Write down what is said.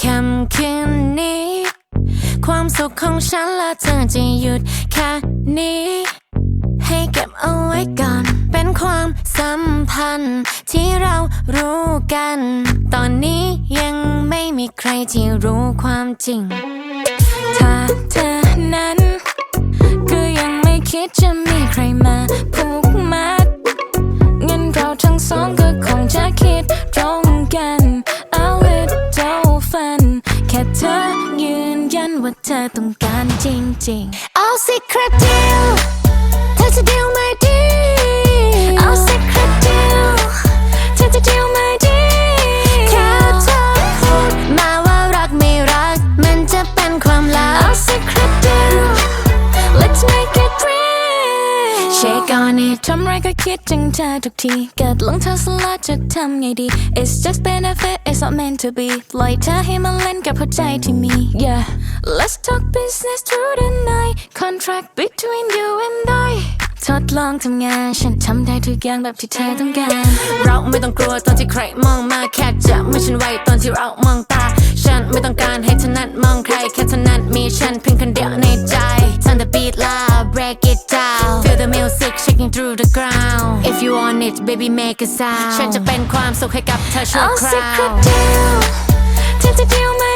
ค่ำคืนนี้ ความสุขของฉันและเธอจะหยุดแค่นี้ ให้เก็บเอาไว้ก่อน เป็นความสัมพันธ์ที่เรารู้กัน ตอนนี้ยังไม่มีใครที่รู้ความจริง คิดจะมีใครมาผูกมัดงั้นเราทั้งสองก็คงจะคิดตรงกัน A little fun แค่เธอยืนยันว่าเธอต้องการจริงๆเอาสิครับเดียวเธอจะเดียวไหมดี ทำไรก็คิดถึงเธอทุกทีเกิดหลงเธอสละจะทำไงดี It's just benefit it's not meant to be ปล่อยเธอให้มันเล่นกับหัวใจที่มี Yeah Let's talk business through the night Contract between you and I ทดลองทำงาน ฉันทำได้ทุกอย่างแบบที่เธอต้องการ เราไม่ต้องกลัวตอนที่ใครมองมาแค่จับมือฉันไวตอนที่เรามองตา ฉันไม่ต้องการให้เธอนั้นมองใคร แค่เธอนั้นมีฉันเพียงคนเดียวในใจ Turn the beat loud the music shaking through the ground If you want it baby make a sound ฉันจะเป็นความสุขให้กับเธอชั่วคราว secret deal เธอจะ deal my deal เอา secret deal เธอจะ deal my